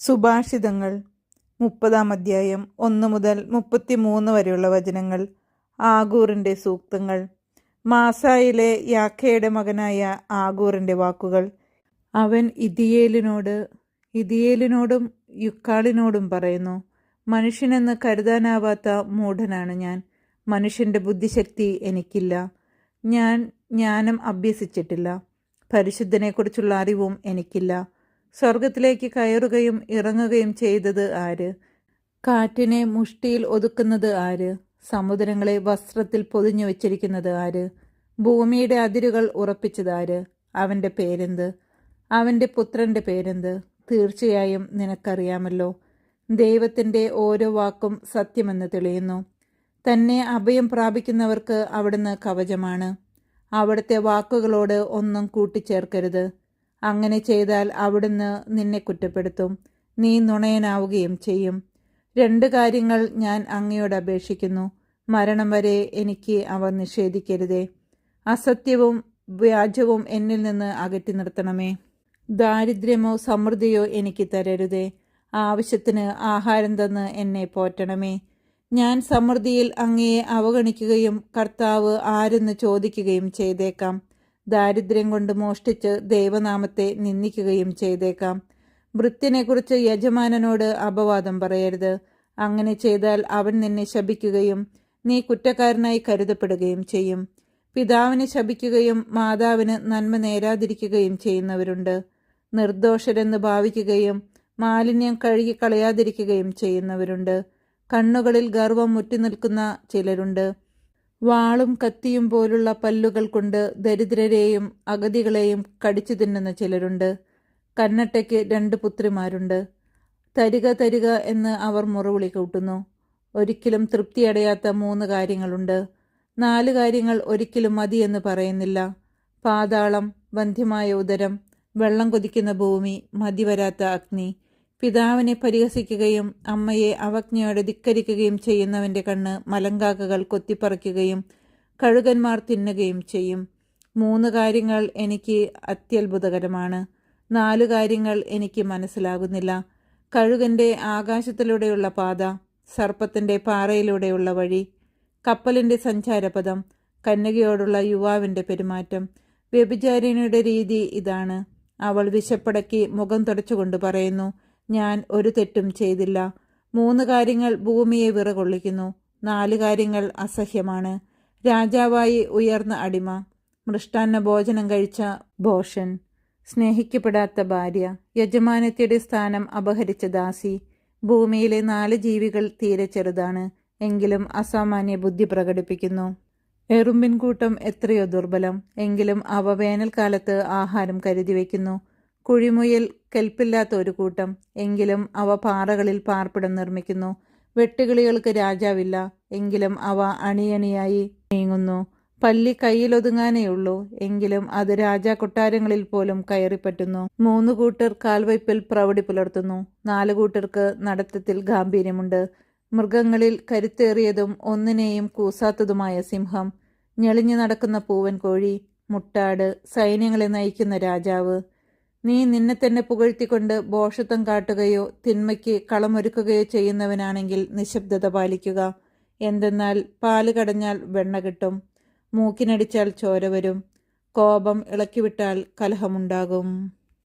സുഭാഷിതങ്ങൾ. മുപ്പതാം അധ്യായം ഒന്ന് മുതൽ മുപ്പത്തിമൂന്ന് വരെയുള്ള വചനങ്ങൾ. ആഗൂറിന്റെ സൂക്തങ്ങൾ. മാസായിലെ യാക്കയുടെ മകനായ ആഗൂറിന്റെ വാക്കുകൾ. അവൻ ഇതിയേലിനോട് ഇതിയേലിനോടും യുക്കാളിനോടും പറയുന്നു മനുഷ്യനെന്ന് കരുതാനാവാത്ത മൂഢനാണ് ഞാൻ. മനുഷ്യന്റെ ബുദ്ധിശക്തി എനിക്കില്ല. ഞാൻ ജ്ഞാനം അഭ്യസിച്ചിട്ടില്ല. പരിശുദ്ധനെക്കുറിച്ചുള്ള അറിവും എനിക്കില്ല. സ്വർഗത്തിലേക്ക് കയറുകയും ഇറങ്ങുകയും ചെയ്തത് ആര്? കാറ്റിനെ മുഷ്ടിയിൽ ഒതുക്കുന്നത് ആര്? സമുദ്രങ്ങളെ വസ്ത്രത്തിൽ പൊതിഞ്ഞു വച്ചിരിക്കുന്നത് ആര്? ഭൂമിയുടെ അതിരുകൾ ഉറപ്പിച്ചത് ആര്? അവന്റെ പേരെന്ത്? അവന്റെ പുത്രന്റെ പേരെന്ത്? തീർച്ചയായും നിനക്കറിയാമല്ലോ. ദൈവത്തിന്റെ ഓരോ വാക്കും സത്യമെന്ന് തെളിയുന്നു. തന്നെ അഭയം പ്രാപിക്കുന്നവർക്ക് അവിടുന്ന് കവചമാണ്. അവിടുത്തെ വാക്കുകളോട് ഒന്നും കൂട്ടിച്ചേർക്കരുത്. അങ്ങനെ ചെയ്താൽ അവിടുന്ന് നിന്നെ കുറ്റപ്പെടുത്തും. നീ നുണയനാവുകയും ചെയ്യും. രണ്ട് കാര്യങ്ങൾ ഞാൻ അങ്ങയോട് അപേക്ഷിക്കുന്നു. മരണം വരെ എനിക്ക് അവ നിഷേധിക്കരുതേ. അസത്യവും വ്യാജവും എന്നിൽ നിന്ന് അകറ്റി നിർത്തണമേ. ദാരിദ്ര്യമോ സമൃദ്ധിയോ എനിക്ക് തരരുതേ. ആവശ്യത്തിന് ആഹാരം തന്ന് എന്നെ പോറ്റണമേ. ഞാൻ സമൃദ്ധിയിൽ അങ്ങയെ അവഗണിക്കുകയും കർത്താവ് ആരെന്ന് ചോദിക്കുകയും ചെയ്തേക്കാം. ദാരിദ്ര്യം കൊണ്ട് മോഷ്ടിച്ച് ദൈവനാമത്തെ നിന്ദിക്കുകയും ചെയ്തേക്കാം. വൃത്തിനെക്കുറിച്ച് യജമാനനോട് അപവാദം പറയരുത്. അങ്ങനെ ചെയ്താൽ അവൻ നിന്നെ ശപിക്കുകയും നീ കുറ്റക്കാരനായി കരുതപ്പെടുകയും ചെയ്യും. പിതാവിനെ ശപിക്കുകയും മാതാവിന് നന്മ നേരാതിരിക്കുകയും ചെയ്യുന്നവരുണ്ട്. നിർദോഷരെന്ന് ഭാവിക്കുകയും മാലിന്യം കഴുകി കളയാതിരിക്കുകയും ചെയ്യുന്നവരുണ്ട്. കണ്ണുകളിൽ ഗർവം മുറ്റി നിൽക്കുന്ന ചിലരുണ്ട്. വാളും കത്തിയും പോലുള്ള പല്ലുകൾ കൊണ്ട് ദരിദ്രരെയും അഗതികളെയും കടിച്ചു തിന്നുന്ന ചിലരുണ്ട്. കന്നട്ടയ്ക്ക് രണ്ട് പുത്രിമാരുണ്ട്. തരിക തരിക എന്ന് അവർ മുറവിളി കൂട്ടുന്നു. ഒരിക്കലും തൃപ്തിയടയാത്ത മൂന്ന് കാര്യങ്ങളുണ്ട്. നാല് കാര്യങ്ങൾ ഒരിക്കലും മതിയെന്ന് പറയുന്നില്ല. പാതാളം വന്ധ്യമായ ഉദരം വെള്ളം കൊതിക്കുന്ന ഭൂമി മതിവരാത്ത അഗ്നി. പിതാവിനെ പരിഹസിക്കുകയും അമ്മയെ അവജ്ഞയോടെ ധിക്കരിക്കുകയും ചെയ്യുന്നവന്റെ കണ്ണ് മലങ്കാക്കകൾ കൊത്തിപ്പറിക്കുകയും കഴുകന്മാർ തിന്നുകയും ചെയ്യും. മൂന്ന് കാര്യങ്ങൾ എനിക്ക് അത്യത്ഭുതകരമാണ്. നാല് കാര്യങ്ങൾ എനിക്ക് മനസ്സിലാകുന്നില്ല. കഴുകന്റെ ആകാശത്തിലൂടെയുള്ള പാത സർപ്പത്തിന്റെ പാറയിലൂടെയുള്ള വഴി കപ്പലിന്റെ സഞ്ചാരപഥം കന്യകയോടുള്ള യുവാവിന്റെ പെരുമാറ്റം. വ്യഭിചാരിണിയുടെ രീതി ഇതാണ്. അവൾ വിശപ്പടക്കി മുഖം തുടച്ചുകൊണ്ട് പറയുന്നു ഞാൻ ഒരു തെറ്റും ചെയ്തില്ല. മൂന്ന് കാര്യങ്ങൾ ഭൂമിയെ വിറകൊള്ളിക്കുന്നു. നാല് കാര്യങ്ങൾ അസഹ്യമാണ്. രാജാവായി ഉയർന്ന അടിമ. മൃഷ്ടാന്ന ഭോജനം കഴിച്ച ഭോഷൻ. സ്നേഹിക്കപ്പെടാത്ത ഭാര്യ. യജമാനത്തിയുടെ സ്ഥാനം അപഹരിച്ച ദാസി. ഭൂമിയിലെ നാല് ജീവികൾ തീരെ ചെറുതാണ്. എങ്കിലും അസാമാന്യ ബുദ്ധി പ്രകടിപ്പിക്കുന്നു. എറുമ്പിൻകൂട്ടം എത്രയോ ദുർബലം. എങ്കിലും അവ വേനൽക്കാലത്ത് ആഹാരം കരുതി വയ്ക്കുന്നു. കുഴിമുയൽ കെൽപ്പില്ലാത്ത ഒരു കൂട്ടം. എങ്കിലും അവ പാറകളിൽ പാർപ്പിടം നിർമ്മിക്കുന്നു. വെട്ടുകിളികൾക്ക് രാജാവില്ല. എങ്കിലും അവ അണിയണിയായി നീങ്ങുന്നു. പല്ലി കയ്യിലൊതുങ്ങാനേയുള്ളൂ എങ്കിലും അത് രാജാ കൊട്ടാരങ്ങളിൽ പോലും കയറിപ്പറ്റുന്നു. മൂന്ന് കൂട്ടർ കാൽവയ്പിൽ പ്രൗഢി പുലർത്തുന്നു. നാല് കൂട്ടർക്ക് നടത്തത്തിൽ ഗാംഭീര്യമുണ്ട്. മൃഗങ്ങളിൽ കരുത്തേറിയതും ഒന്നിനെയും കൂസാത്തതുമായ സിംഹം. ഞെളിഞ്ഞു നടക്കുന്ന പൂവൻ കോഴി മുട്ടാട് സൈന്യങ്ങളെ നയിക്കുന്ന രാജാവ്. നീ നിന്നെ തന്നെ പുകഴ്ത്തിക്കൊണ്ട് ബോഷത്വം കാട്ടുകയോ തിന്മയ്ക്ക് കളമൊരുക്കുകയോ ചെയ്യുന്നവനാണെങ്കിൽ നിശബ്ദത പാലിക്കുക. എന്തെന്നാൽ പാൽ കടഞ്ഞാൽ വെണ്ണ കിട്ടും. മൂക്കിനടിച്ചാൽ ചോര വരും. കോപം ഇളക്കിവിട്ടാൽ കലഹമുണ്ടാകും.